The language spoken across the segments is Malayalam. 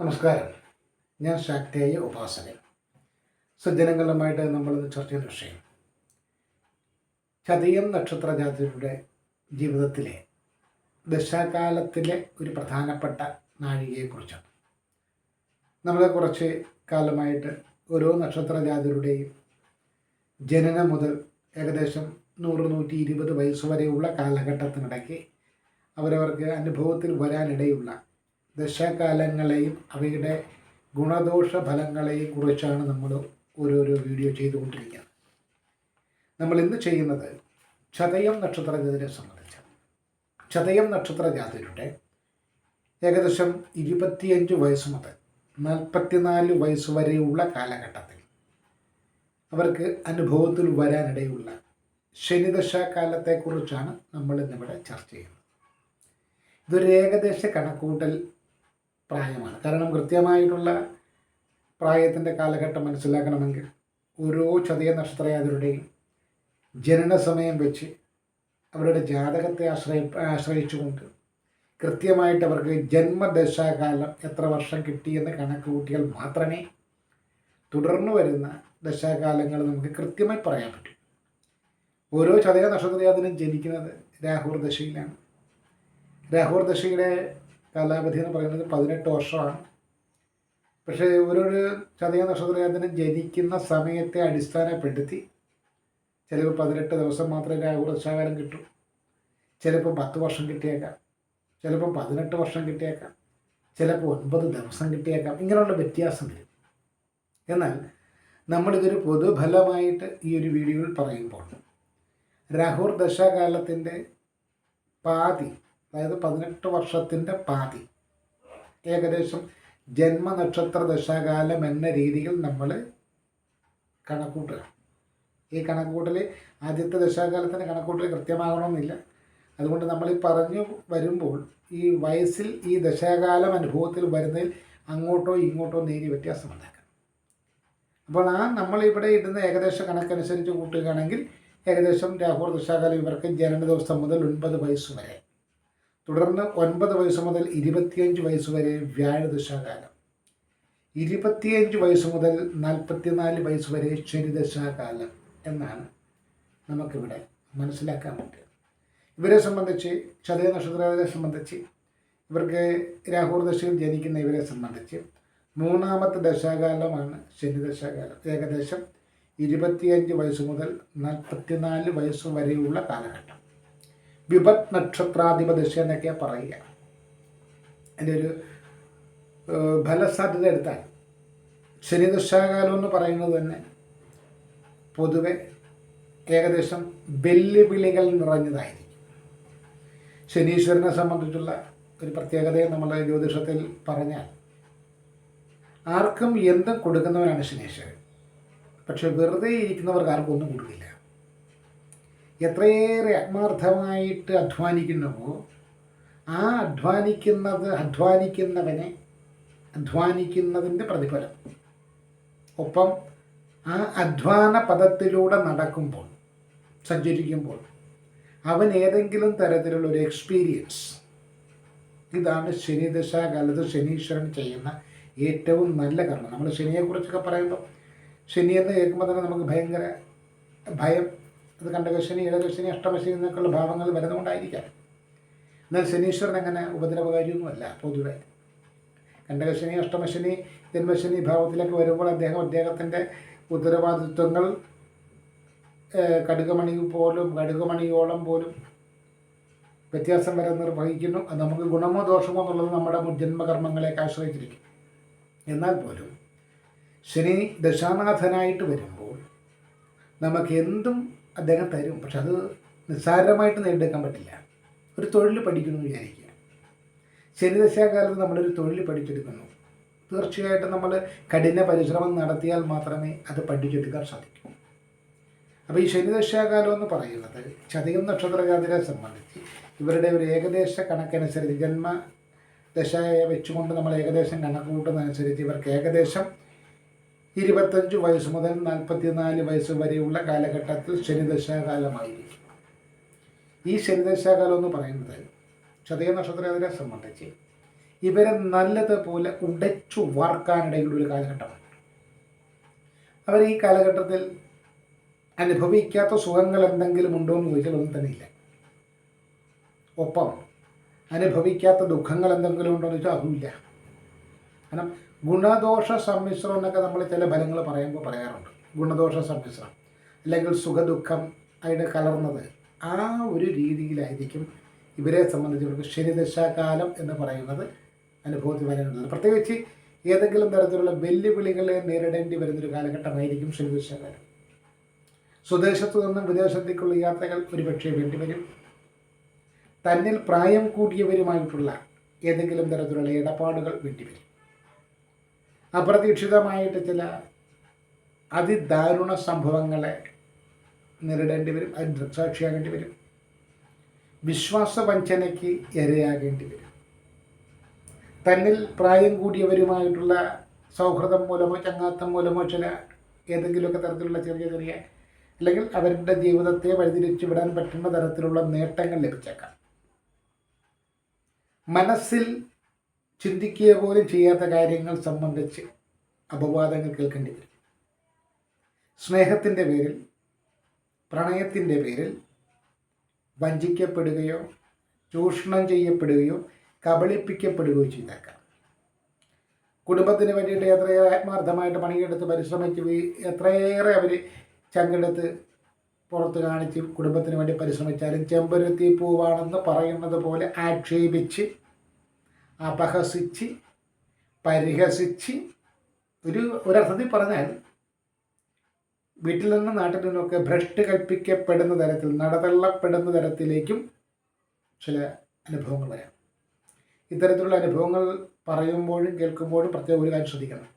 നമസ്കാരം. ഞാൻ ശാക്തേയ ഉപാസകൻ. സജ്ജനങ്ങളുമായിട്ട് നമ്മൾ ചർച്ച ചെയ്യുന്ന വിഷയം ചതയം നക്ഷത്ര ജാതിയുടെ ജീവിതത്തിലെ ദശാകാലത്തിലെ ഒരു പ്രധാനപ്പെട്ട നാഴികയെക്കുറിച്ചാണ്. നമ്മൾ കുറച്ച് കാലമായിട്ട് ഓരോ നക്ഷത്ര ജാതിയുടെയും ജനനം മുതൽ ഏകദേശം നൂറ് നൂറ്റി ഇരുപത് വയസ്സ് വരെയുള്ള കാലഘട്ടത്തിനിടയ്ക്ക് അവരവർക്ക് അനുഭവത്തിൽ വരാനിടയുള്ള ദശാകാലങ്ങളെയും അവയുടെ ഗുണദോഷ ഫലങ്ങളെയും കുറിച്ചാണ് നമ്മൾ ഓരോരോ വീഡിയോ ചെയ്തുകൊണ്ടിരിക്കുന്നത്. നമ്മൾ ഇന്ന് ചെയ്യുന്നത് ചതയം നക്ഷത്ര ജാതിനെ സംബന്ധിച്ച്. ചതയം നക്ഷത്ര ജാതിയുടെ ഏകദേശം ഇരുപത്തിയഞ്ച് വയസ്സ് മുതൽ നാൽപ്പത്തിനാല് വയസ്സ് വരെയുള്ള കാലഘട്ടത്തിൽ അവർക്ക് അനുഭവത്തിൽ വരാനിടയുള്ള ശനിദശാകാലത്തെക്കുറിച്ചാണ് നമ്മൾ ഇന്നിവിടെ ചർച്ച ചെയ്യുന്നത്. ഇതൊരു ഏകദേശ കണക്കൂട്ടൽ പ്രായമാണ്. കാരണം കൃത്യമായിട്ടുള്ള പ്രായത്തിന്റെ കാലഘട്ടം മനസ്സിലാക്കണമെങ്കിൽ ഓരോ ചതയ നക്ഷത്രയാതിരുടെയും ജനന സമയം വെച്ച് അവരുടെ ജാതകത്തെ ആശ്രയി ആശ്രയിച്ചുകൊണ്ട് കൃത്യമായിട്ട് അവർക്ക് ജന്മദശാകാലം എത്ര വർഷം കിട്ടിയെന്ന് കണക്ക് കൂട്ടിയാൽ മാത്രമേ തുടർന്ന് വരുന്ന ദശാകാലങ്ങൾ നമുക്ക് കൃത്യമായി പറയാൻ പറ്റൂ. ഓരോ ചതയ നക്ഷത്രയാതിനും ജനിക്കുന്നത് രാഹുർ ദശയിലാണ് രാഹുർ ദശയുടെ കാലാവധി എന്ന് പറയുന്നത് പതിനെട്ട് വർഷമാണ്. പക്ഷേ ഓരോരു ചതയ നക്ഷത്രജാതനും ജനിക്കുന്ന സമയത്തെ അടിസ്ഥാനപ്പെടുത്തി ചിലപ്പോൾ പതിനെട്ട് ദിവസം മാത്രമേ രാഹുർ ദശാകാലം കിട്ടൂ. ചിലപ്പോൾ പത്ത് വർഷം കിട്ടിയേക്കാം. ചിലപ്പോൾ പതിനെട്ട് വർഷം കിട്ടിയേക്കാം. ചിലപ്പോൾ ഒൻപത് ദിവസം കിട്ടിയേക്കാം. ഇങ്ങനെയുള്ള വ്യത്യാസം വരും. എന്നാൽ നമ്മളിതൊരു പൊതുഫലമായിട്ട് ഈ ഒരു വീഡിയോയിൽ പറയുമ്പോൾ രാഹുർ ദശാകാലത്തിന്റെ പാതി അതായത് പതിനെട്ട് വർഷത്തിന്റെ പാതി. ഏകദേശം ജന്മനക്ഷത്ര ദശാകാലം എന്ന രീതിയിൽ നമ്മൾ കണക്കൂട്ടുക. ഈ കണക്കൂട്ടൽ ആദ്യത്തെ ദശാകാലത്തിന്റെ കണക്കൂട്ടൽ കൃത്യമാകണമെന്നില്ല. അതുകൊണ്ട് നമ്മൾ ഈ പറഞ്ഞു വരുമ്പോൾ ഈ വയസ്സിൽ ഈ ദശാകാലം അനുഭവത്തിൽ വരുന്നതിൽ അങ്ങോട്ടോ ഇങ്ങോട്ടോ നേരി വ്യത്യാസം ഉണ്ടാക്കാം. അപ്പോൾ ആ നമ്മളിവിടെ ഇടുന്ന ഏകദേശ കണക്കനുസരിച്ച് കൂട്ടുകയാണെങ്കിൽ ഏകദേശം രാഹുർ ദശാകാലം ഇവർക്ക് ജനന ദിവസം മുതൽ ഒൻപത് വയസ്സ് വരെ. തുടർന്ന് ഒൻപത് വയസ്സ് മുതൽ ഇരുപത്തിയഞ്ച് വയസ്സ് വരെ വ്യാഴ ദശാകാലം ഇരുപത്തിയഞ്ച് വയസ്സ് മുതൽ നാൽപ്പത്തിനാല് വയസ്സ് വരെ ശനിദശാകാലം എന്നാണ് നമുക്കിവിടെ മനസ്സിലാക്കാൻ പറ്റുക. ഇവരെ സംബന്ധിച്ച് ചതയ നക്ഷത്രത്തെ സംബന്ധിച്ച് ഇവർക്ക് രാഹുർ ദശയിൽ ജനിക്കുന്ന ഇവരെ സംബന്ധിച്ച് മൂന്നാമത്തെ ദശാകാലമാണ് ശനിദശാകാലം. ഏകദേശം ഇരുപത്തിയഞ്ച് വയസ്സ് മുതൽ നാൽപ്പത്തിനാല് വയസ്സ് വരെയുള്ള കാലഘട്ടം. വിപത് നക്ഷത്രാധിപദശ എന്നൊക്കെയാണ് പറയുക. എന്റെ ഒരു ഫലസാധ്യത എടുത്താൽ. ശനിദശാകാലം എന്ന് പറയുന്നത് തന്നെ പൊതുവെ ഏകദേശം വെല്ലുവിളികൾ നിറഞ്ഞതായിരിക്കും. ശനീശ്വരനെ സംബന്ധിച്ചുള്ള ഒരു പ്രത്യേകത നമ്മളെ ജ്യോതിഷത്തിൽ പറഞ്ഞാൽ ആർക്കും എന്തും കൊടുക്കുന്നവനാണ് ശനീശ്വരൻ. പക്ഷെ വെറുതെ ഇരിക്കുന്നവർക്ക് ആർക്കും ഒന്നും കൊടുക്കില്ല. എത്രയേറെ ആത്മാർത്ഥമായിട്ട് അധ്വാനിക്കുന്നുവോ ആ അധ്വാനിക്കുന്നത് അധ്വാനിക്കുന്നവനെ അധ്വാനിക്കുന്നതിന്റെ പ്രതിഫലം. ഒപ്പം ആ അധ്വാന പദത്തിലൂടെ നടക്കുമ്പോൾ സഞ്ചരിക്കുമ്പോൾ അവൻ ഏതെങ്കിലും തരത്തിലുള്ള ഒരു എക്സ്പീരിയൻസ് ഇതാണ് ശനിദശാകാലത്ത് ശനീശ്വരൻ ചെയ്യുന്ന ഏറ്റവും നല്ല കർമ്മം. നമ്മൾ ശനിയെക്കുറിച്ചൊക്കെ പറയുമ്പോൾ ശനി എന്ന് കേൾക്കുമ്പോൾ തന്നെ നമുക്ക് ഭയങ്കര ഭയം അത് കണ്ടകശനി ഇടകശനി അഷ്ടമശനി എന്നൊക്കെയുള്ള ഭാവങ്ങൾ വരുന്നതുകൊണ്ടായിരിക്കാം. എന്നാൽ ശനീശ്വരൻ അങ്ങനെ ഉപദ്രവകാരിയൊന്നുമല്ല പൊതുവെ. കണ്ടകശനി അഷ്ടമശനി ജന്മശനി ഭാവത്തിലൊക്കെ വരുമ്പോൾ അദ്ദേഹം അദ്ദേഹത്തിന്റെ ഉത്തരവാദിത്വങ്ങൾ കടുകമണി പോലും കടുകമണിയോളം പോലും വ്യത്യാസം വരെ നിർവഹിക്കുന്നു. അത് നമുക്ക് ഗുണമോ ദോഷമോ എന്നുള്ളത് നമ്മുടെ മുൻജന്മകർമ്മങ്ങളെയൊക്കെ ആശ്രയിച്ചിരിക്കും. എന്നാൽ പോലും ശനി ദശാനാഥനായിട്ട് വരുമ്പോൾ നമുക്ക് എന്തും അദ്ദേഹം തരും. പക്ഷെ അത് നിസ്സാരമായിട്ട് നേടിയെടുക്കാൻ പറ്റില്ല. ഒരു തൊഴിൽ പഠിക്കുന്നു വിചാരിക്കുക. ശനിദശാകാലത്ത് നമ്മളൊരു തൊഴിൽ പഠിച്ചെടുക്കുന്നു. തീർച്ചയായിട്ടും നമ്മൾ കഠിന പരിശ്രമം നടത്തിയാൽ മാത്രമേ അത് പഠിച്ചെടുക്കാൻ സാധിക്കൂ. അപ്പോൾ ഈ ശനിദശാകാലം എന്ന് പറയുന്നത് ചതയം നക്ഷത്രകാതിരെ സംബന്ധിച്ച് ഇവരുടെ ഒരു ഏകദേശ കണക്കനുസരിച്ച് ജന്മ ദശയെ വെച്ചുകൊണ്ട് നമ്മൾ ഏകദേശം കണക്ക് കൂട്ടുന്നതനുസരിച്ച് ഇവർക്ക് ഏകദേശം ഇരുപത്തഞ്ച് വയസ്സ് മുതൽ നാൽപ്പത്തിനാല് വയസ്സ് വരെയുള്ള കാലഘട്ടത്തിൽ ശനിദശാകാലമായിരിക്കും. ഈ ശനിദശാകാലം എന്ന് പറയുന്നത് ചതയ നക്ഷത്രത്തിനെ സംബന്ധിച്ച് ഇവരെ നല്ലതുപോലെ ഉടച്ചു വാർക്കാനിടയുള്ള ഒരു കാലഘട്ടമാണ്. അവർ ഈ കാലഘട്ടത്തിൽ അനുഭവിക്കാത്ത സുഖങ്ങൾ എന്തെങ്കിലും ഉണ്ടോ എന്ന് ചോദിച്ചാൽ ഒന്നും തന്നെ ഇല്ല. ഒപ്പം അനുഭവിക്കാത്ത ദുഃഖങ്ങൾ എന്തെങ്കിലും ഉണ്ടോ എന്ന് ചോദിച്ചാൽ അതുമില്ല. കാരണം ഗുണദോഷ സമ്മിശ്രം എന്നൊക്കെ നമ്മൾ ചില ഫലങ്ങൾ പറയുമ്പോൾ പറയാറുണ്ട്. ഗുണദോഷ സമ്മിശ്രം അല്ലെങ്കിൽ സുഖദുഃഖം അതിന്റെ കലർന്നത് ആ ഒരു രീതിയിലായിരിക്കും ഇവരെ സംബന്ധിച്ചിടത്തോളം ശനിദശാകാലം എന്ന് പറയുന്നത് അനുഭവത്തിൽ വരേണ്ടത് പ്രത്യേകിച്ച് ഏതെങ്കിലും തരത്തിലുള്ള വെല്ലുവിളികളെ നേരിടേണ്ടി വരുന്നൊരു കാലഘട്ടമായിരിക്കും ശനിദശാകാലം. സ്വദേശത്തു നിന്നും വിദേശത്തേക്കുള്ള യാത്രകൾ ഒരുപക്ഷെ വേണ്ടിവരും തന്നിൽ പ്രായം കൂടിയവരുമായിട്ടുള്ള ഏതെങ്കിലും തരത്തിലുള്ള ഇടപാടുകൾ വേണ്ടിവരും അപ്രതീക്ഷിതമായിട്ട് ചില അതിദാരുണ സംഭവങ്ങളെ നേരിടേണ്ടി വരും. അതിന് ദൃക്സാക്ഷിയാകേണ്ടി വരും. വിശ്വാസവഞ്ചനയ്ക്ക് ഇരയാകേണ്ടി വരും. തന്നിൽ പ്രായം കൂടിയവരുമായിട്ടുള്ള സൗഹൃദം മൂലമോ ചങ്ങാത്തം മൂലമോ ചില ഏതെങ്കിലുമൊക്കെ തരത്തിലുള്ള ചെറിയ ചെറിയ അല്ലെങ്കിൽ അവരുടെ ജീവിതത്തെ വഴിതിരിച്ചു വിടാൻ പറ്റുന്ന തരത്തിലുള്ള നേട്ടങ്ങൾ ലഭിച്ചേക്കാം. മനസ്സിൽ ചിന്തിക്കുക പോലും ചെയ്യാത്ത കാര്യങ്ങൾ സംബന്ധിച്ച് അപവാദങ്ങൾ കേൾക്കേണ്ടി വരും. സ്നേഹത്തിന്റെ പേരിൽ പ്രണയത്തിന്റെ പേരിൽ വഞ്ചിക്കപ്പെടുകയോ ചൂഷണം ചെയ്യപ്പെടുകയോ കബളിപ്പിക്കപ്പെടുകയോ ചെയ്തേക്കാം. കുടുംബത്തിന് വേണ്ടിയിട്ട് എത്രയേറെ ആത്മാർത്ഥമായിട്ട് പണിയെടുത്ത് പരിശ്രമിച്ച് എത്രയേറെ അവർ ചങ്കെടുത്ത് പുറത്ത് കാണിച്ച് കുടുംബത്തിന് വേണ്ടി പരിശ്രമിച്ചാലും ചെമ്പരുത്തി പൂവാണെന്ന് പറയുന്നത് പോലെ ആക്ഷേപിച്ച് അപഹസിച്ച് പരിഹസിച്ച് ഒരു ഒരർത്ഥത്തിൽ പറഞ്ഞാൽ വീട്ടിൽ നിന്നും നാട്ടിൽ നിന്നൊക്കെ ഭ്രഷ്ട് കൽപ്പിക്കപ്പെടുന്ന തരത്തിൽ നടതള്ളപ്പെടുന്ന തരത്തിലേക്കും ചില അനുഭവങ്ങൾ വരാം. ഇത്തരത്തിലുള്ള അനുഭവങ്ങൾ പറയുമ്പോഴും കേൾക്കുമ്പോഴും പ്രത്യേക ഒരു കാര്യം ശ്രദ്ധിക്കണം.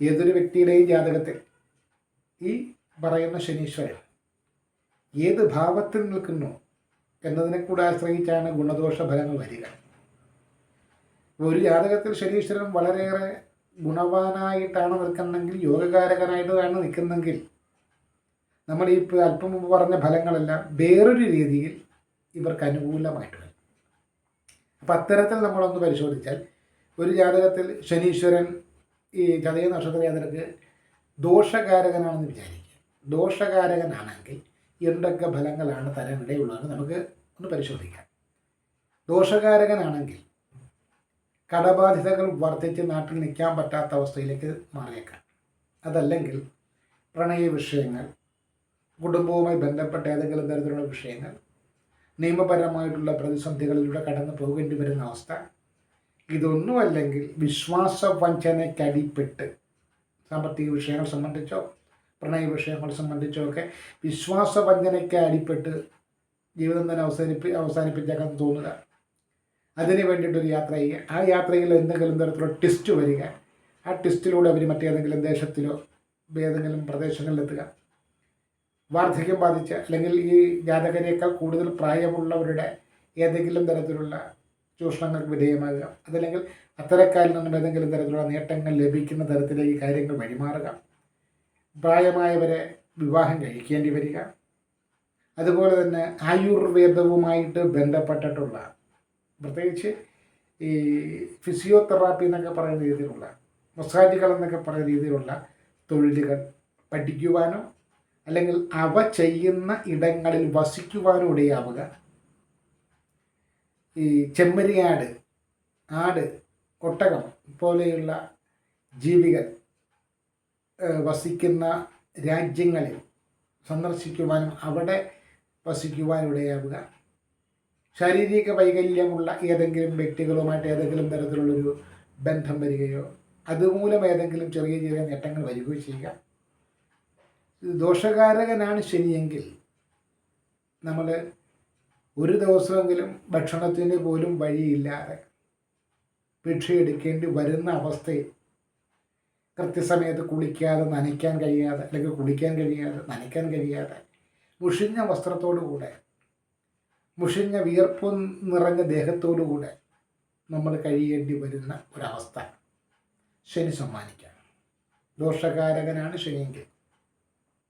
ഏതൊരു വ്യക്തിയുടെയും ജാതകത്തിൽ ഈ പറയുന്ന ശനീശ്വരൻ ഏത് ഭാവത്തിൽ നിൽക്കുന്നു എന്നതിനെ കൂടെ ആശ്രയിച്ചാണ് ഗുണദോഷ ഫലങ്ങൾ വരിക. ഒരു ജാതകത്തിൽ ശനീശ്വരൻ വളരെയേറെ ഗുണവാനായിട്ടാണ് നിൽക്കുന്നെങ്കിൽ യോഗകാരകനായിട്ടാണ് നിൽക്കുന്നെങ്കിൽ നമ്മൾ ഈ അല്പം മുമ്പ് പറഞ്ഞ ഫലങ്ങളെല്ലാം വേറൊരു രീതിയിൽ ഇവർക്ക് അനുകൂലമായിട്ട് വരും. അപ്പം അത്തരത്തിൽ നമ്മളൊന്ന് പരിശോധിച്ചാൽ ഒരു ജാതകത്തിൽ ശനീശ്വരൻ ഈ ചതയ നക്ഷത്ര ജാതകർക്ക് ദോഷകാരകനാണെന്ന് വിചാരിക്കുക. ദോഷകാരകനാണെങ്കിൽ എന്തൊക്കെ ഫലങ്ങളാണ് തരാനിടയുള്ളതെന്ന് നമുക്ക് ഒന്ന് പരിശോധിക്കാം. ദോഷകാരകനാണെങ്കിൽ കടബാധ്യതകൾ വർദ്ധിച്ച് നാട്ടിൽ നിൽക്കാൻ പറ്റാത്ത അവസ്ഥയിലേക്ക് മാറിയേക്കാം. അതല്ലെങ്കിൽ പ്രണയ വിഷയങ്ങൾ കുടുംബവുമായി ബന്ധപ്പെട്ട ഏതെങ്കിലും തരത്തിലുള്ള വിഷയങ്ങൾ നിയമപരമായിട്ടുള്ള പ്രതിസന്ധികളിലൂടെ കടന്നു പോകേണ്ടി വരുന്ന അവസ്ഥ ഇതൊന്നുമല്ലെങ്കിൽ വിശ്വാസ വഞ്ചനയ്ക്കടിപ്പെട്ട് സാമ്പത്തിക വിഷയങ്ങൾ സംബന്ധിച്ചോ പ്രണയ വിഷയങ്ങൾ സംബന്ധിച്ചോ ഒക്കെ വിശ്വാസ വഞ്ചനയ്ക്ക് അടിപ്പെട്ട് ജീവിതം തന്നെ അവസാനിപ്പി അവസാനിപ്പിച്ചേക്കാൻ തോന്നുക. അതിന് വേണ്ടിയിട്ടൊരു യാത്ര ചെയ്യുക ആ യാത്രയിൽ എന്തെങ്കിലും തരത്തിലുള്ള ടെസ്റ്റ് വരിക. ആ ടെസ്റ്റിലൂടെ അവർ മറ്റേതെങ്കിലും ദേശത്തിലോ ഏതെങ്കിലും പ്രദേശങ്ങളിലെത്തുക. വാർദ്ധക്യം ബാധിച്ച അല്ലെങ്കിൽ ഈ ജാതകരേക്കാൾ കൂടുതൽ പ്രായമുള്ളവരുടെ ഏതെങ്കിലും തരത്തിലുള്ള ചൂഷണങ്ങൾക്ക് വിധേയമാകുക. അതല്ലെങ്കിൽ അത്തരക്കാരിൽ നിന്നും ഏതെങ്കിലും തരത്തിലുള്ള നേട്ടങ്ങൾ ലഭിക്കുന്ന തരത്തിലേക്ക് കാര്യങ്ങൾ വഴിമാറുക. പ്രായമായവരെ വിവാഹം കഴിക്കേണ്ടി വരിക. അതുപോലെ തന്നെ ആയുർവേദവുമായിട്ട് ബന്ധപ്പെട്ടിട്ടുള്ള പ്രത്യേകിച്ച് ഈ ഫിസിയോതെറാപ്പി എന്നൊക്കെ പറയുന്ന രീതിയിലുള്ള മസാജുകൾ എന്നൊക്കെ പറയുന്ന രീതിയിലുള്ള തൊഴിലുകൾ പഠിക്കുവാനോ അല്ലെങ്കിൽ അവ ചെയ്യുന്ന ഇടങ്ങളിൽ വസിക്കുവാനോ ഇടയാവുക. ഈ ചെമ്മരിയാട് ആട് ഒട്ടകം പോലെയുള്ള ജീവികൾ വസിക്കുന്ന രാജ്യങ്ങളിൽ സന്ദർശിക്കുവാനും അവിടെ വസിക്കുവാനും ഇടയാവുക. ശാരീരിക വൈകല്യമുള്ള ഏതെങ്കിലും വ്യക്തികളുമായിട്ട് ഏതെങ്കിലും തരത്തിലുള്ളൊരു ബന്ധം വരികയോ അതുമൂലം ഏതെങ്കിലും ചെറിയ ചെറിയ നേട്ടങ്ങൾ വരികയോ ചെയ്യുക. ദോഷകാരകനാണ് ശനിയെങ്കിൽ നമ്മൾ ഒരു ദിവസമെങ്കിലും ഭക്ഷണത്തിന് പോലും വഴിയില്ലാതെ ഭിക്ഷയെടുക്കേണ്ടി വരുന്ന അവസ്ഥയിൽ കൃത്യസമയത്ത് കുളിക്കാതെ നനയ്ക്കാൻ കഴിയാതെ അല്ലെങ്കിൽ കുളിക്കാൻ കഴിയാതെ നനയ്ക്കാൻ കഴിയാതെ മുഷിഞ്ഞ വസ്ത്രത്തോടു കൂടെ മുഷിഞ്ഞ വിയർപ്പ് നിറഞ്ഞ ദേഹത്തോടുകൂടെ നമ്മൾ കഴിയേണ്ടി വരുന്ന ഒരവസ്ഥ. ശനി സമ്മാനിക്കാം ദോഷകാരകനാണ് ശനിയെങ്കിൽ.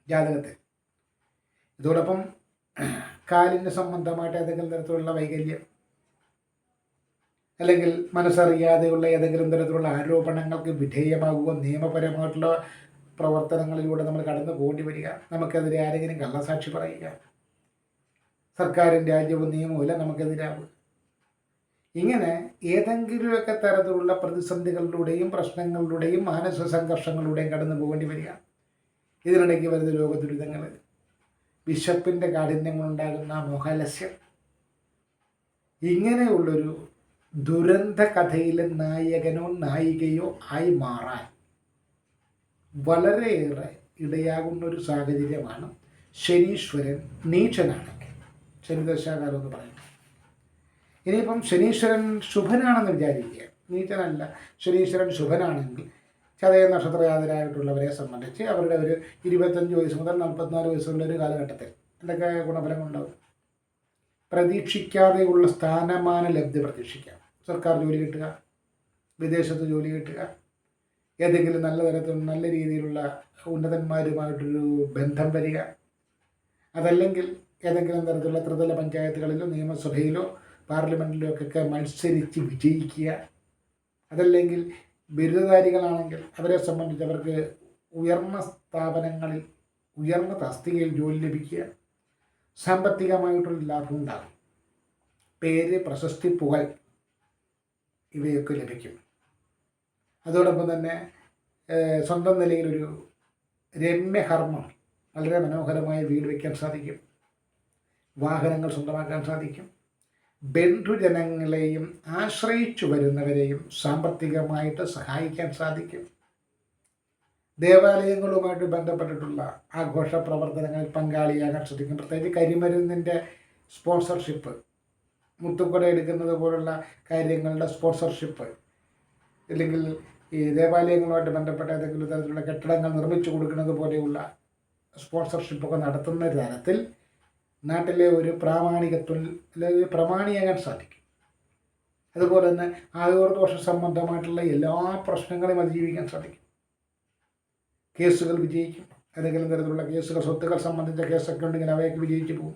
ജാതകത്തിൽ. ഇതോടൊപ്പം കാലിന് സംബന്ധമായിട്ട് ഏതെങ്കിലും തരത്തിലുള്ള വൈകല്യം അല്ലെങ്കിൽ മനസ്സറിയാതെയുള്ള ഏതെങ്കിലും തരത്തിലുള്ള ആരോപണങ്ങൾക്ക് വിധേയമാകുക നിയമപരമായിട്ടുള്ള പ്രവർത്തനങ്ങളിലൂടെ നമ്മൾ കടന്നു പോകേണ്ടി വരിക. നമുക്കെതിരെ ആരെങ്കിലും കള്ളസാക്ഷി പറയുക. സർക്കാരും രാജ്യവും നിയമവുമില്ല നമുക്കെതിരാകും ഇങ്ങനെ ഏതെങ്കിലുമൊക്കെ തരത്തിലുള്ള പ്രതിസന്ധികളിലൂടെയും പ്രശ്നങ്ങളിലൂടെയും മാനസിക സംഘർഷങ്ങളിലൂടെയും കടന്നു പോകേണ്ടി വരിക ഇതിനിടയ്ക്ക് വരുന്ന രോഗദുരിതങ്ങൾ വിശപ്പിന്റെ കാഠിന്യം കൊണ്ടുണ്ടാകുന്ന മോഹാലസ്യം. ഇങ്ങനെയുള്ളൊരു ദുരന്ത കഥയിലെ നായകനോ നായികയോ ആയി മാറാൻ വളരെയേറെ ഇടയാകുന്ന ഒരു സാഹചര്യമാണ് ശനീശ്വരൻ നീചനാണെങ്കിൽ ശനിദശാകാലം എന്ന് പറയുന്നത്. ഇനിയിപ്പം ശനീശ്വരൻ ശുഭനാണെന്ന് വിചാരിക്കുക. നീറ്റനല്ല ശനീശ്വരൻ ശുഭനാണെങ്കിൽ ചതയ നക്ഷത്രയാതരായിട്ടുള്ളവരെ സംബന്ധിച്ച് അവരുടെ ഒരു ഇരുപത്തഞ്ച് വയസ്സ് മുതൽ നാൽപ്പത്തിനാല് വയസ്സുള്ള ഒരു കാലഘട്ടത്തിൽ എന്തൊക്കെ ഗുണഫലങ്ങളുണ്ടാവും? പ്രതീക്ഷിക്കാതെയുള്ള സ്ഥാനമാന ലബ്ധി പ്രതീക്ഷിക്കാം. സർക്കാർ ജോലി കിട്ടുക വിദേശത്ത് ജോലി കിട്ടുക ഏതെങ്കിലും നല്ല തരത്തിൽ നല്ല രീതിയിലുള്ള ഉന്നതന്മാരുമായിട്ടൊരു ബന്ധം വരിക അതല്ലെങ്കിൽ ഏതെങ്കിലും തരത്തിലുള്ള ത്രിതല പഞ്ചായത്തുകളിലോ നിയമസഭയിലോ പാർലമെന്റിലോ ഒക്കെ മത്സരിച്ച് വിജയിക്കുക. അതല്ലെങ്കിൽ ബിരുദധാരികളാണെങ്കിൽ അവരെ സംബന്ധിച്ച് അവർക്ക് ഉയർന്ന സ്ഥാപനങ്ങളിൽ ഉയർന്ന തസ്തികയിൽ ജോലി ലഭിക്കുക. സാമ്പത്തികമായിട്ടുള്ള ലാഭം ഉണ്ടാകും. പേര് പ്രശസ്തി പുകൽ ഇവയൊക്കെ ലഭിക്കും. അതോടൊപ്പം തന്നെ സ്വന്തം നിലയിലൊരു രമ്യഹർമ്മം വളരെ മനോഹരമായ വീട് വയ്ക്കാൻ സാധിക്കും. വാഹനങ്ങൾ സ്വന്തമാക്കാൻ സാധിക്കും. ബന്ധുജനങ്ങളെയും ആശ്രയിച്ചു വരുന്നവരെയും സാമ്പത്തികമായിട്ട് സഹായിക്കാൻ സാധിക്കും. ദേവാലയങ്ങളുമായിട്ട് ബന്ധപ്പെട്ടിട്ടുള്ള ആഘോഷ പ്രവർത്തനങ്ങളിൽ പങ്കാളിയാകാൻ ശ്രദ്ധിക്കും പ്രത്യേകിച്ച് കരിമരുന്നിന്റെ സ്പോൺസർഷിപ്പ് മുത്തുക്കുട എടുക്കുന്നത് പോലുള്ള കാര്യങ്ങളുടെ സ്പോൺസർഷിപ്പ് അല്ലെങ്കിൽ ഈ ദേവാലയങ്ങളുമായിട്ട് ബന്ധപ്പെട്ട ഏതെങ്കിലും തരത്തിലുള്ള കെട്ടിടങ്ങൾ നിർമ്മിച്ചു കൊടുക്കുന്നത് പോലെയുള്ള സ്പോൺസർഷിപ്പൊക്കെ നടത്തുന്ന തരത്തിൽ നാട്ടിലെ ഒരു പ്രാമാണികത്വം അല്ലെങ്കിൽ പ്രമാണിയാകാൻ സാധിക്കും. അതുപോലെ തന്നെ ആയുർദോഷ സംബന്ധമായിട്ടുള്ള എല്ലാ പ്രശ്നങ്ങളെയും അതിജീവിക്കാൻ സാധിക്കും. കേസുകൾ വിജയിക്കും. ഏതെങ്കിലും തരത്തിലുള്ള കേസുകൾ സ്വത്തുക്കൾ സംബന്ധിച്ച കേസൊക്കെ ഉണ്ടെങ്കിൽ അവയൊക്കെ വിജയിച്ചു പോകും.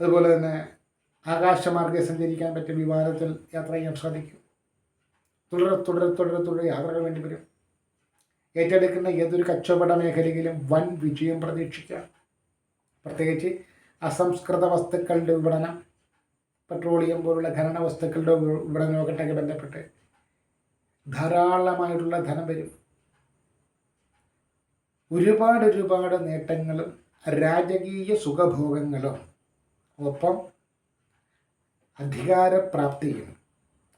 അതുപോലെ തന്നെ ആകാശമാർഗെ സഞ്ചരിക്കാൻ പറ്റിയ വിമാനത്തിൽ യാത്ര ചെയ്യാൻ സാധിക്കും. തുടരെ തുടരെ തുടരെ തുടരെ യാത്രകൾ വേണ്ടി വരും. ഏറ്റെടുക്കുന്ന ഏതൊരു കച്ചവട മേഖലയിലും വൻ വിജയം പ്രതീക്ഷിക്കാം. പ്രത്യേകിച്ച് അസംസ്കൃത വസ്തുക്കളുടെ വിപണനം പെട്രോളിയം പോലുള്ള ഖനന വസ്തുക്കളുടെ വിപണനമൊക്കെ ബന്ധപ്പെട്ട് ധാരാളമായിട്ടുള്ള ധനം വരും. ഒരുപാട് ഒരുപാട് നേട്ടങ്ങളും രാജകീയ സുഖഭോഗങ്ങളും ഒപ്പം അധികാരപ്രാപ്തിയും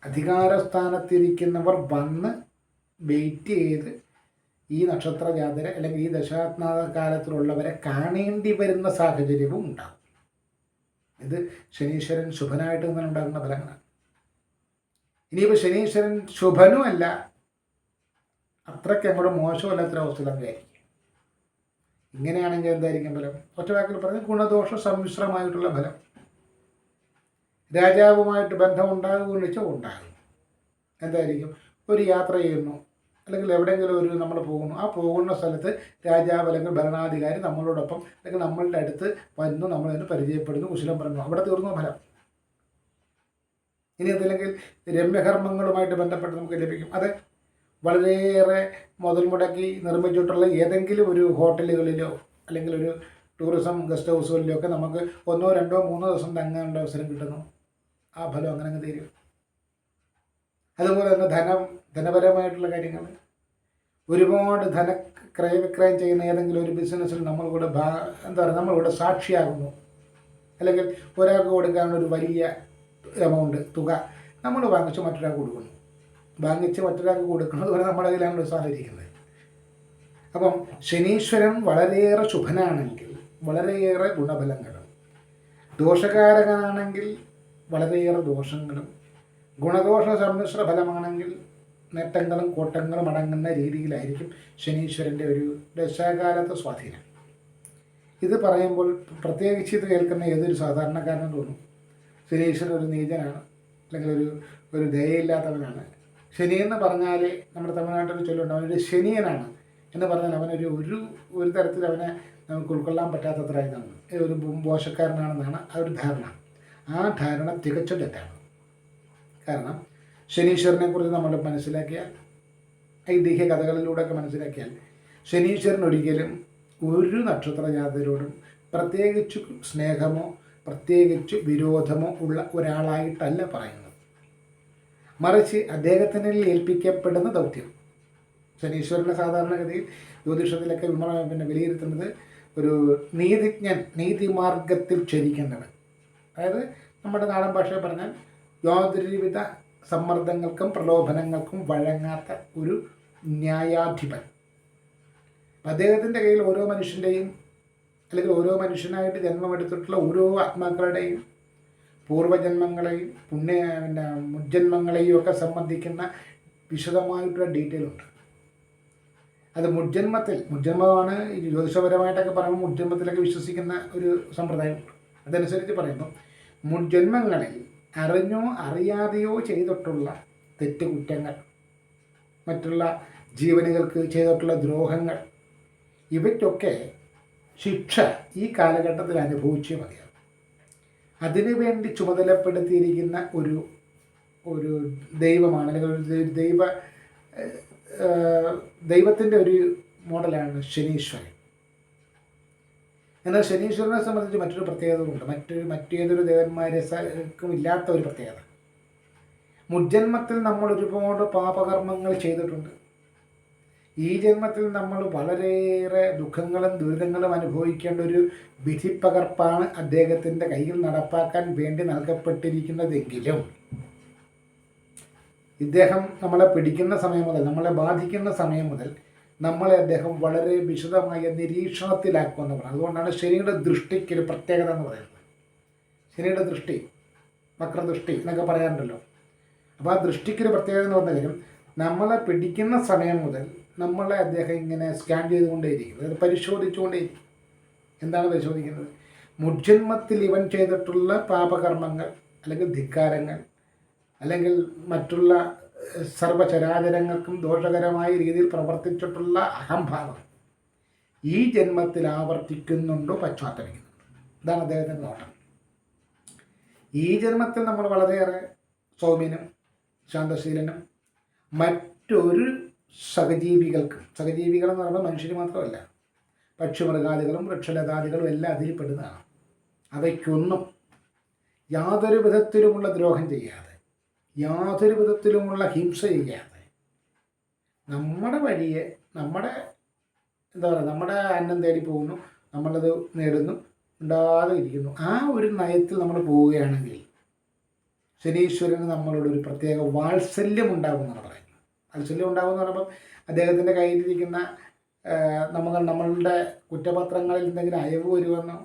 അധികാരസ്ഥാനത്തിരിക്കുന്നവർ വന്ന് വെയിറ്റ് ചെയ്ത് ഈ നക്ഷത്ര ജാതരെ അല്ലെങ്കിൽ ഈ ദശാത്നാഥ കാലത്തിലുള്ളവരെ കാണേണ്ടി വരുന്ന സാഹചര്യവും ഉണ്ടാകും. ഇത് ശനീശ്വരൻ ശുഭനായിട്ട് ഇങ്ങനെ ഉണ്ടാകുന്ന ഫലങ്ങളാണ്. ഇനിയിപ്പോൾ ശനീശ്വരൻ ശുഭനുമല്ല അത്രയ്ക്ക് അങ്ങോട്ട് മോശമല്ലാത്തൊരവസ്ഥയിലാണ് അവസ്ഥയിലായിരിക്കും ഇങ്ങനെയാണെങ്കിൽ എന്തായിരിക്കും ഫലം? ഒറ്റ വാക്കിൽ പറഞ്ഞ് ഗുണദോഷ സമ്മിശ്രമായിട്ടുള്ള ഫലം. രാജാവുമായിട്ട് ബന്ധമുണ്ടാകുമെന്ന് വെച്ചാൽ ഉണ്ടാകും. എന്തായിരിക്കും? ഒരു യാത്ര ചെയ്യുന്നു. അല്ലെങ്കിൽ എവിടെയെങ്കിലും ഒരു നമ്മൾ പോകുന്നു ആ പോകുന്ന സ്ഥലത്ത് രാജാവ് അല്ലെങ്കിൽ ഭരണാധികാരി നമ്മളോടൊപ്പം അല്ലെങ്കിൽ നമ്മളുടെ അടുത്ത് വന്നു നമ്മളതിന് പരിചയപ്പെടുന്നു കുശലം പറഞ്ഞു. അവിടെ തീർന്നു ഫലം. ഇനി അതല്ലെങ്കിൽ രമ്യകർമ്മങ്ങളുമായിട്ട് ബന്ധപ്പെട്ട് നമുക്ക് ലഭിക്കും. അത് വളരെയേറെ മുതൽ മുടക്കി നിർമ്മിച്ചിട്ടുള്ള ഏതെങ്കിലും ഒരു ഹോട്ടലുകളിലോ അല്ലെങ്കിൽ ഒരു ടൂറിസം ഗസ്റ്റ് ഹൗസുകളിലോ ഒക്കെ നമുക്ക് ഒന്നോ രണ്ടോ മൂന്നോ ദിവസം തങ്ങാനുള്ള അവസരം കിട്ടുന്നു. ആ ഫലം അങ്ങനെ അങ്ങ് തീരും. അതുപോലെ തന്നെ ധനം ധനപരമായിട്ടുള്ള കാര്യങ്ങൾ. ഒരുപാട് ധന ക്രയവിക്രയം ചെയ്യുന്ന ഏതെങ്കിലും ഒരു ബിസിനസ്സിൽ നമ്മൾ കൂടെ ഭാ എന്താ പറയുക നമ്മളിവിടെ സാക്ഷിയാകുന്നു. അല്ലെങ്കിൽ ഒരാൾക്ക് കൊടുക്കാനുള്ള ഒരു വലിയ എമൗണ്ട് തുക നമ്മൾ വാങ്ങിച്ച് മറ്റൊരാൾക്ക് കൊടുക്കുന്നു. വാങ്ങിച്ച് മറ്റൊരാൾക്ക് കൊടുക്കുന്നത് വരെ നമ്മുടെ കയ്യിലാണ് സാധനം ഇരിക്കുന്നത് അപ്പം ശനീശ്വരൻ വളരെയേറെ ശുഭനാണെങ്കിൽ വളരെയേറെ ഗുണഫലങ്ങളും. ദോഷകാരകനാണെങ്കിൽ വളരെയേറെ ദോഷങ്ങളും ഗുണദോഷ സമ്മിശ്ര ഫലമാണെങ്കിൽ നേട്ടങ്ങളും കോട്ടങ്ങളും അടങ്ങുന്ന രീതിയിലായിരിക്കും ശനീശ്വരന്റെ ഒരു ദശാകാലത്തെ സ്വാധീനം. ഇത് പറയുമ്പോൾ പ്രത്യേകിച്ച് ഇത് കേൾക്കുന്ന ഏതൊരു സാധാരണക്കാരനും തോന്നും. ശനീശ്വരൻ ഒരു നീചനാണ് അല്ലെങ്കിൽ ഒരു ഒരു ദയയില്ലാത്തവനാണ്. ശനി എന്ന് പറഞ്ഞാൽ നമ്മുടെ തമിഴ്നാട്ടിൽ ചൊല്ലുണ്ട് അവനൊരു ശനിയനാണ് എന്ന് പറഞ്ഞാൽ അവനൊരു ഒരു ഒരു തരത്തിൽ അവനെ നമുക്ക് ഉൾക്കൊള്ളാൻ പറ്റാത്തത്ര ഇതാണ്. ഒരു മോശക്കാരനാണെന്നാണ് ആ ഒരു ധാരണ. ആ ധാരണ തികച്ചും തെറ്റാണ്. കാരണം ശനീശ്വരനെ കുറിച്ച് നമ്മൾ മനസ്സിലാക്കിയാൽ ഐതിഹ്യ കഥകളിലൂടെ ഒക്കെ മനസ്സിലാക്കിയാൽ ശനീശ്വരൻ ഒരിക്കലും ഒരു നക്ഷത്ര ജാതരോടും പ്രത്യേകിച്ച് സ്നേഹമോ പ്രത്യേകിച്ച് വിരോധമോ ഉള്ള ഒരാളായിട്ടല്ല പറയുന്നത്. മറിച്ച് അദ്ദേഹത്തിന് ഏൽപ്പിക്കപ്പെടുന്ന ദൗത്യം. ശനീശ്വരനെ സാധാരണഗതിയിൽ ജ്യോതിഷത്തിലൊക്കെ വിമർ പിന്നെ വിലയിരുത്തുന്നത് ഒരു നീതിജ്ഞൻ നീതിമാർഗത്തിൽ ചരിക്കേണ്ടവൻ അതായത് നമ്മുടെ നാടൻ ഭാഷയിൽ പറഞ്ഞാൽ യാതൊരുവിധ സമ്മർദ്ദങ്ങൾക്കും പ്രലോഭനങ്ങൾക്കും വഴങ്ങാത്ത ഒരു ന്യായാധിപൻ. അദ്ദേഹത്തിന്റെ കയ്യിൽ ഓരോ മനുഷ്യന്റെയും അല്ലെങ്കിൽ ഓരോ മനുഷ്യനായിട്ട് ജന്മമെടുത്തിട്ടുള്ള ഓരോ ആത്മാക്കളുടെയും പൂർവജന്മങ്ങളെയും പുണ്യ പിന്നെ മുജ്ജന്മങ്ങളെയും ഒക്കെ സംബന്ധിക്കുന്ന വിശദമായിട്ടുള്ള ഡീറ്റെയിൽ ഉണ്ട്. അത് മുജ്ജന്മത്തിൽ മുജ്ജന്മമാണ് ഈ ജ്യോതിഷപരമായിട്ടൊക്കെ പറയുമ്പോൾ മുജ്ജന്മത്തിലൊക്കെ വിശ്വസിക്കുന്ന ഒരു സമ്പ്രദായമുണ്ട് അതനുസരിച്ച് പറയുമ്പോൾ മുജ്ജന്മങ്ങളിൽ അറിഞ്ഞോ അറിയാതെയോ ചെയ്തിട്ടുള്ള തെറ്റുകുറ്റങ്ങൾ മറ്റുള്ള ജീവനുകൾക്ക് ചെയ്തിട്ടുള്ള ദ്രോഹങ്ങൾ ഇവയ്ക്കൊക്കെ ശിക്ഷ ഈ കാലഘട്ടത്തിൽ അനുഭവിച്ചേ മതിയാവും. അതിനുവേണ്ടി ചുമതലപ്പെടുത്തിയിരിക്കുന്ന ഒരു ഒരു ദൈവമാണ് അല്ലെങ്കിൽ ഒരു ദൈവ ദൈവത്തിന്റെ ഒരു മോഡലാണ് ശനീശ്വരൻ. എന്നാൽ ശനീശ്വരനെ സംബന്ധിച്ച് മറ്റൊരു പ്രത്യേകത ഉണ്ട് മറ്റൊരു മറ്റേതൊരു ദേവന്മാരെക്കും ഇല്ലാത്ത ഒരു പ്രത്യേകത. മുജ്ജന്മത്തിൽ നമ്മൾ ഒരുപാട് പാപകർമ്മങ്ങൾ ചെയ്തിട്ടുണ്ട്. ഈ ജന്മത്തിൽ നമ്മൾ വളരെയേറെ ദുഃഖങ്ങളും ദുരിതങ്ങളും അനുഭവിക്കേണ്ട ഒരു വിധിപ്പകർപ്പാണ് അദ്ദേഹത്തിന്റെ കയ്യിൽ നടപ്പാക്കാൻ വേണ്ടി നൽകപ്പെട്ടിരിക്കുന്നതെങ്കിലും ഇദ്ദേഹം നമ്മളെ പിടിക്കുന്ന സമയം മുതൽ നമ്മളെ ബാധിക്കുന്ന സമയം മുതൽ നമ്മളെ അദ്ദേഹം വളരെ വിശദമായ നിരീക്ഷണത്തിലാക്കുമെന്ന് അതുകൊണ്ടാണ് ശനിയുടെ ദൃഷ്ടിക്ക് ഒരു പ്രത്യേകത എന്ന് പറയുന്നത്. ശനിയുടെ ദൃഷ്ടി വക്രദൃഷ്ടി എന്നൊക്കെ പറയാറുണ്ടല്ലോ. അപ്പോൾ ആ ദൃഷ്ടിക്കൊരു പ്രത്യേകത എന്ന് പറഞ്ഞ കാര്യം നമ്മളെ പിടിക്കുന്ന സമയം മുതൽ നമ്മളെ അദ്ദേഹം ഇങ്ങനെ സ്കാൻ ചെയ്തുകൊണ്ടേയിരിക്കും. അതായത് പരിശോധിച്ചുകൊണ്ടേയിരിക്കും. എന്താണ് പരിശോധിക്കുന്നത്? മുജ്ജന്മത്തിൽ ഇവൻ ചെയ്തിട്ടുള്ള പാപകർമ്മങ്ങൾ അല്ലെങ്കിൽ ധിക്കാരങ്ങൾ അല്ലെങ്കിൽ മറ്റുള്ള ഏഹ്, സർവചരാചരങ്ങൾക്കും ദോഷകരമായ രീതിയിൽ പ്രവർത്തിച്ചിട്ടുള്ള അഹംഭാവം ഈ ജന്മത്തിൽ ആവർത്തിക്കുന്നുണ്ടോ പശ്ചാത്തലിക്കുന്നുണ്ടോ ഇതാണ് അദ്ദേഹത്തിന്റെ നോട്ടം. ഈ ജന്മത്തിൽ നമ്മൾ വളരെയേറെ സൗമ്യനും ശാന്തശീലനും മറ്റൊരു സഹജീവികൾക്കും സഹജീവികൾ എന്ന് പറയുമ്പോൾ മനുഷ്യർ മാത്രമല്ല പക്ഷിമൃഗാദികളും വൃക്ഷലതാദികളും എല്ലാം അതിൽ പെടുന്നതാണ് അവയ്ക്കൊന്നും യാതൊരു വിധത്തിലുമുള്ള ദ്രോഹം ചെയ്യാതെ യാതൊരു വിധത്തിലുമുള്ള ഹിംസ ചെയ്യാതെ നമ്മുടെ വഴിയെ നമ്മുടെ എന്താ പറയുക നമ്മുടെ അന്നം തേടി പോകുന്നു നമ്മളത് നേടുന്നു ഉണ്ടാതെ ഇരിക്കുന്നു. ആ ഒരു നയത്തിൽ നമ്മൾ പോവുകയാണെങ്കിൽ ശനീശ്വരന് നമ്മളോട് ഒരു പ്രത്യേക വാത്സല്യം ഉണ്ടാകുമെന്നാണ് പറയുന്നത്. വാത്സല്യം ഉണ്ടാകുമെന്ന് പറയുമ്പോൾ അദ്ദേഹത്തിന്റെ കയ്യിലിരിക്കുന്ന നമ്മൾ നമ്മളുടെ കുറ്റപത്രങ്ങളിൽ എന്തെങ്കിലും അയവ് വരുമെന്നോ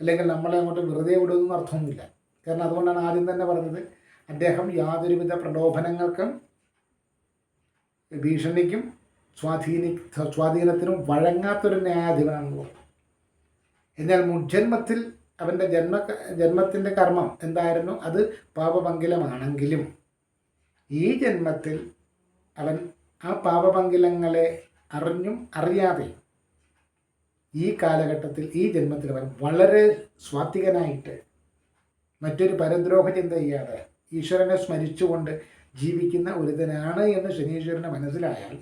അല്ലെങ്കിൽ നമ്മളെ അങ്ങോട്ട് വെറുതെ വിടുമെന്നോ അർത്ഥമൊന്നുമില്ല. കാരണം അതുകൊണ്ടാണ് ആദ്യം തന്നെ പറഞ്ഞത് അദ്ദേഹം യാതൊരുവിധ പ്രലോഭനങ്ങൾക്കും ഭീഷണിക്കും സ്വാധീനി സ്വാധീനത്തിനും വഴങ്ങാത്തൊരു ന്യായാധിപനാണെന്ന് പറഞ്ഞു എന്നാൽ മുൻജന്മത്തിൽ അവന്റെ ജന്മ ജന്മത്തിന്റെ കർമ്മം എന്തായിരുന്നു? അത് പാപമംഗിലമാണെങ്കിലും ഈ ജന്മത്തിൽ അവൻ ആ പാപമംഗിലങ്ങളെ അറിഞ്ഞും അറിയാതെയും ഈ കാലഘട്ടത്തിൽ ഈ ജന്മത്തിൽ അവൻ വളരെ സ്വാത്വികനായിട്ട് മറ്റൊരു പരദ്രോഹ ചിന്ത ചെയ്യാതെ ഈശ്വരനെ സ്മരിച്ചുകൊണ്ട് ജീവിക്കുന്ന ഒരുതനാണ് എന്ന് ശനീശ്വരന് മനസ്സിലായാൽ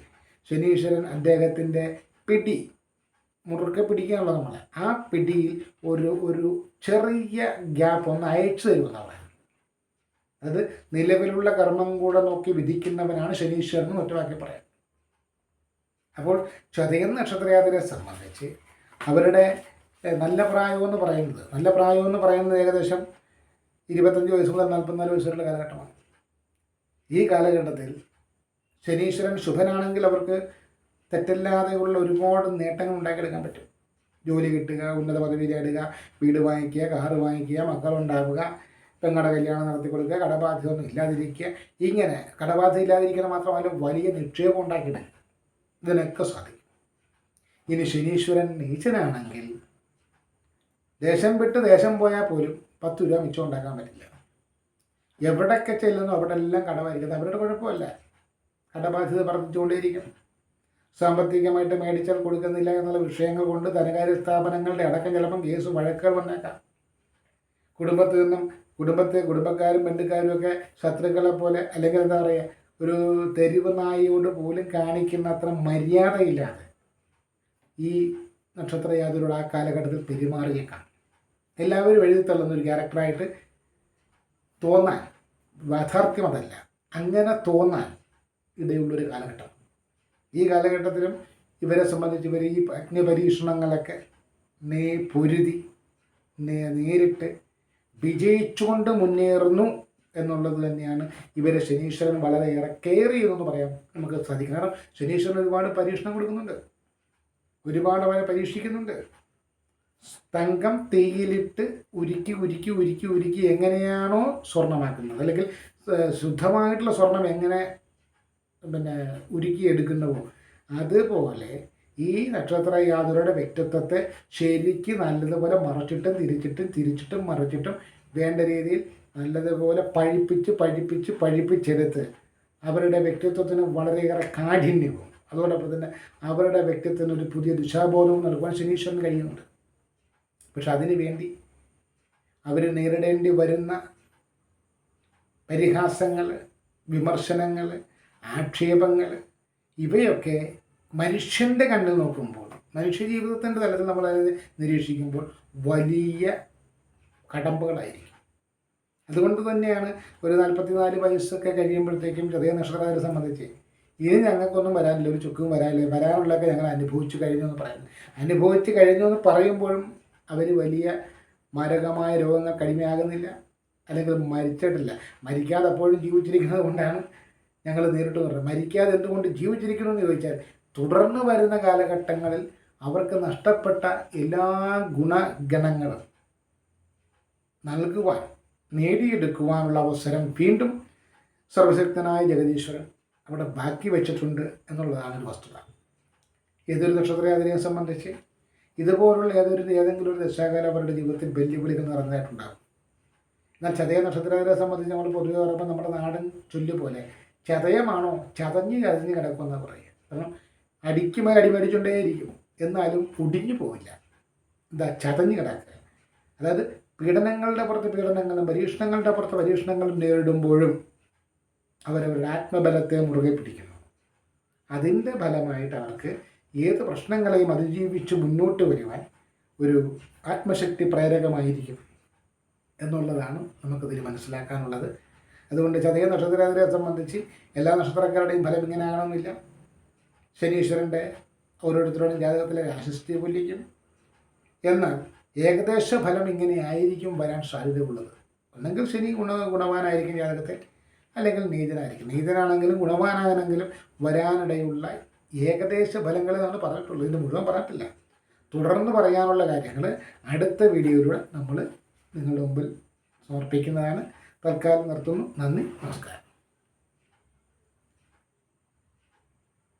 ശനീശ്വരൻ അദ്ദേഹത്തിന്റെ പിടി മുറുക്കെ പിടിക്കാനുള്ള നമ്മളെ. ആ പിടിയിൽ ഒരു ഒരു ചെറിയ ഗ്യാപ്പ് ഒന്ന് അയച്ചു തരുമെന്നാണ് അത് നിലവിലുള്ള കർമ്മം കൂടെ നോക്കി വിധിക്കുന്നവനാണ് ശനീശ്വരൻ എന്ന് ഒറ്റവാക്കി പറയാം. അപ്പോൾ ചതയം നക്ഷത്രയാതിരെ സംബന്ധിച്ച് അവരുടെ നല്ല പ്രായമെന്ന് പറയുന്നത് നല്ല പ്രായമെന്ന് പറയുന്നത് ഏകദേശം ഇരുപത്തഞ്ച് വയസ്സ് മുതൽ നാൽപ്പത്തിനാല് വയസ്സുള്ള കാലഘട്ടമാണ്. ഈ കാലഘട്ടത്തിൽ ശനീശ്വരൻ ശുഭനാണെങ്കിൽ അവർക്ക് തെറ്റില്ലാതെയുള്ള ഒരുപാട് നേട്ടങ്ങൾ ഉണ്ടാക്കിയെടുക്കാൻ പറ്റും. ജോലി കിട്ടുക ഉന്നത പദവി നേടുക വീട് വാങ്ങിക്കുക കാറ് വാങ്ങിക്കുക മക്കളുണ്ടാവുക പെങ്ങളുടെ കല്യാണം നടത്തി കൊടുക്കുക കടബാധ്യത ഒന്നും ഇല്ലാതിരിക്കുക. ഇങ്ങനെ കടബാധ്യത ഇല്ലാതിരിക്കുന്ന മാത്രമല്ല വലിയ നിക്ഷേപം ഉണ്ടാക്കിയിടുക ഇതിനൊക്കെ സാധിക്കും. ഇനി ശനീശ്വരൻ നീച്ചനാണെങ്കിൽ ദേശം വിട്ട് ദേശം പോയാൽ പോലും പത്ത് രൂപ മിച്ചം ഉണ്ടാക്കാൻ പറ്റില്ല. എവിടെയൊക്കെ ചെല്ലുന്നു അവിടെ എല്ലാം കടമായിരിക്കുന്നത് അവരുടെ കുഴപ്പമല്ല. കടബാധ്യത വർദ്ധിച്ചുകൊണ്ടേയിരിക്കും സാമ്പത്തികമായിട്ട് മേടിച്ചാൽ കൊടുക്കുന്നില്ല എന്നുള്ള വിഷയങ്ങൾ കൊണ്ട് ധനകാര്യ സ്ഥാപനങ്ങളുടെ അടക്കം ചിലപ്പം കേസ് വഴക്കുകൾ വന്നേക്കാം. കുടുംബത്തിൽ നിന്നും കുടുംബത്തെ കുടുംബക്കാരും ബന്ധുക്കാരും ഒക്കെ ശത്രുക്കളെ പോലെ അല്ലെങ്കിൽ എന്താ പറയുക ഒരു തെരുവ് നായിയോട് പോലും കാണിക്കുന്ന അത്ര മര്യാദയില്ലാതെ ഈ നക്ഷത്ര യാതൊരു ആ കാലഘട്ടത്തിൽ പെരുമാറിയേക്കാം. എല്ലാവരും എഴുതി തള്ളുന്ന ഒരു ക്യാരക്ടറായിട്ട് തോന്നാൻ യാഥാർത്ഥ്യം അതല്ല അങ്ങനെ തോന്നാൻ ഇടയുള്ളൊരു കാലഘട്ടം. ഈ കാലഘട്ടത്തിലും ഇവരെ സംബന്ധിച്ച് ഇവർ ഈ അഗ്നിപരീക്ഷണങ്ങളൊക്കെ നേ പൊരുതി നേ- നേരിട്ട് വിജയിച്ചുകൊണ്ട് മുന്നേറുന്നു എന്നുള്ളത് തന്നെയാണ് ഇവരെ ശനീശ്വരൻ വളരെയേറെ കെയർ ചെയ്യുമെന്ന് പറയാം നമുക്ക് സാധിക്കും. കാരണം ശനീശ്വരൻ ഒരുപാട് പരീക്ഷണം കൊടുക്കുന്നുണ്ട്. ഒരുപാട് അവരെ പരീക്ഷിക്കുന്നുണ്ട്. തങ്കം തേയിലിട്ട് ഉരുക്കി ഉരുക്കി ഉരുക്കി ഉരുക്കി എങ്ങനെയാണോ സ്വർണമാക്കുന്നത് അല്ലെങ്കിൽ ശുദ്ധമായിട്ടുള്ള സ്വർണം എങ്ങനെ പിന്നെ ഉരുക്കി എടുക്കുന്നവോ അതുപോലെ ഈ നക്ഷത്ര യാതൊരുടെ വ്യക്തിത്വത്തെ ശരിക്ക് നല്ലതുപോലെ മറച്ചിട്ടും തിരിച്ചിട്ടും തിരിച്ചിട്ടും മറച്ചിട്ടും വേണ്ട രീതിയിൽ നല്ലതുപോലെ പഴിപ്പിച്ച് പഴിപ്പിച്ച് പഴിപ്പിച്ചെടുത്ത് അവരുടെ വ്യക്തിത്വത്തിന് വളരെയേറെ കാഠിന്യവും. അതോടൊപ്പം തന്നെ അവരുടെ വ്യക്തിത്വത്തിന് ഒരു പുതിയ ദിശാബോധവും നൽകുവാൻ ശനീശ്വരന് കഴിയുന്നുണ്ട്. പക്ഷെ അതിനു വേണ്ടി അവർ നേരിടേണ്ടി വരുന്ന പരിഹാസങ്ങൾ വിമർശനങ്ങൾ ആക്ഷേപങ്ങൾ ഇവയൊക്കെ മനുഷ്യന്റെ കണ്ണിൽ നോക്കുമ്പോൾ മനുഷ്യ ജീവിതത്തിന്റെ തലത്തിൽ നമ്മൾ അത് നിരീക്ഷിക്കുമ്പോൾ വലിയ കടമ്പകളായിരിക്കും. അതുകൊണ്ട് തന്നെയാണ് ഒരു നാൽപ്പത്തിനാല് വയസ്സൊക്കെ കഴിയുമ്പോഴത്തേക്കും ചെറിയ നക്ഷത്രക്കാരെ സംബന്ധിച്ച് ഇനി ഞങ്ങൾക്കൊന്നും വരാനില്ല ഒരു ചുക്കും വരാനില്ല വരാനുള്ളതൊക്കെ ഞങ്ങൾ അനുഭവിച്ചു കഴിഞ്ഞു എന്ന് പറയുന്നു. അനുഭവിച്ച് കഴിഞ്ഞു എന്ന് പറയുമ്പോഴും അവർ വലിയ മാരകമായ രോഗങ്ങൾ കടിമയാകുന്നില്ല അല്ലെങ്കിൽ മരിച്ചിട്ടില്ല. മരിക്കാതെ അപ്പോഴും ജീവിച്ചിരിക്കുന്നത് കൊണ്ടാണ് ഞങ്ങൾ നേരിട്ട് പറഞ്ഞത് മരിക്കാതെ എന്തുകൊണ്ട് ജീവിച്ചിരിക്കണമെന്ന് ചോദിച്ചാൽ തുടർന്ന് വരുന്ന കാലഘട്ടങ്ങളിൽ അവർക്ക് നഷ്ടപ്പെട്ട എല്ലാ ഗുണഗണങ്ങളും നൽകുവാൻ നേടിയെടുക്കുവാനുള്ള അവസരം വീണ്ടും സർവശക്തനായ ജഗദീശ്വരൻ അവിടെ ബാക്കി വെച്ചിട്ടുണ്ട് എന്നുള്ളതാണ് ഒരു വസ്തുത. ഏതൊരു നക്ഷത്രയാതിനെ സംബന്ധിച്ച് ഇതുപോലുള്ള ഏതൊരു ഏതെങ്കിലും ഒരു ദശാകാലം അവരുടെ ജീവിതത്തിൽ വെല്ലുവിളികൾ നിറഞ്ഞിട്ടുണ്ടാകും എന്നാൽ ചതയ നക്ഷത്രകാരെ സംബന്ധിച്ച് നമ്മൾ പൊതുവെ പറയുമ്പോൾ നമ്മുടെ നാടൻ ചൊല്ല് പോലെ ചതയമാണോ? ചതഞ്ഞ് ചതഞ്ഞ് കിടക്കുമെന്ന് പറയുക. കാരണം അടിക്കുമേൽ അടിമേടിച്ചുകൊണ്ടേയിരിക്കും. എന്നാലും ഒടിഞ്ഞു പോവില്ല. എന്താ? ചതഞ്ഞ് കിടക്കുക. അതായത് പീഡനങ്ങളുടെ പുറത്ത് പീഡനങ്ങളും പരീക്ഷണങ്ങളുടെ പുറത്ത് പരീക്ഷണങ്ങളും നേരിടുമ്പോഴും അവരവരുടെ ആത്മബലത്തെ മുറുകെ പിടിക്കുന്നു. അതിന്റെ ഫലമായിട്ട് അവർക്ക് ഏത് പ്രശ്നങ്ങളെയും അതിജീവിച്ച് മുന്നോട്ട് വരുവാൻ ഒരു ആത്മശക്തി പ്രേരകമായിരിക്കും എന്നുള്ളതാണ് നമുക്കിതിൽ മനസ്സിലാക്കാനുള്ളത്. അതുകൊണ്ട് ചതയ നക്ഷത്രത്തിനെ സംബന്ധിച്ച് എല്ലാ നക്ഷത്രക്കാരുടെയും ഫലം ഇങ്ങനെ ആകണമെന്നില്ല ശനീശ്വരന്റെ ഓരോരുത്തരുടെയും ജാതകത്തിലെ രാശിസ്ഥിതി പുല്ലിക്കും. എന്നാൽ ഏകദേശ ഫലം ഇങ്ങനെ ആയിരിക്കും വരാൻ സാധ്യതയുള്ളത്. ഒന്നെങ്കിൽ ശനി ഗുണ ഗുണവാനായിരിക്കും ജാതകത്തിൽ അല്ലെങ്കിൽ നീതനായിരിക്കും നീതനാണെങ്കിലും ഗുണവാനാണെങ്കിലും വരാനിടയുള്ള ഏകദേശ ഫലങ്ങൾ നമ്മൾ പറഞ്ഞിട്ടുള്ളൂ. ഇത് മുഴുവൻ പറഞ്ഞിട്ടില്ല. തുടർന്ന് പറയാനുള്ള കാര്യങ്ങൾ അടുത്ത വീഡിയോയിലൂടെ നമ്മൾ നിങ്ങളുടെ മുമ്പിൽ സമർപ്പിക്കുന്നതാണ്. തൽക്കാലം നിർത്തുന്നു. നന്ദി. നമസ്കാരം.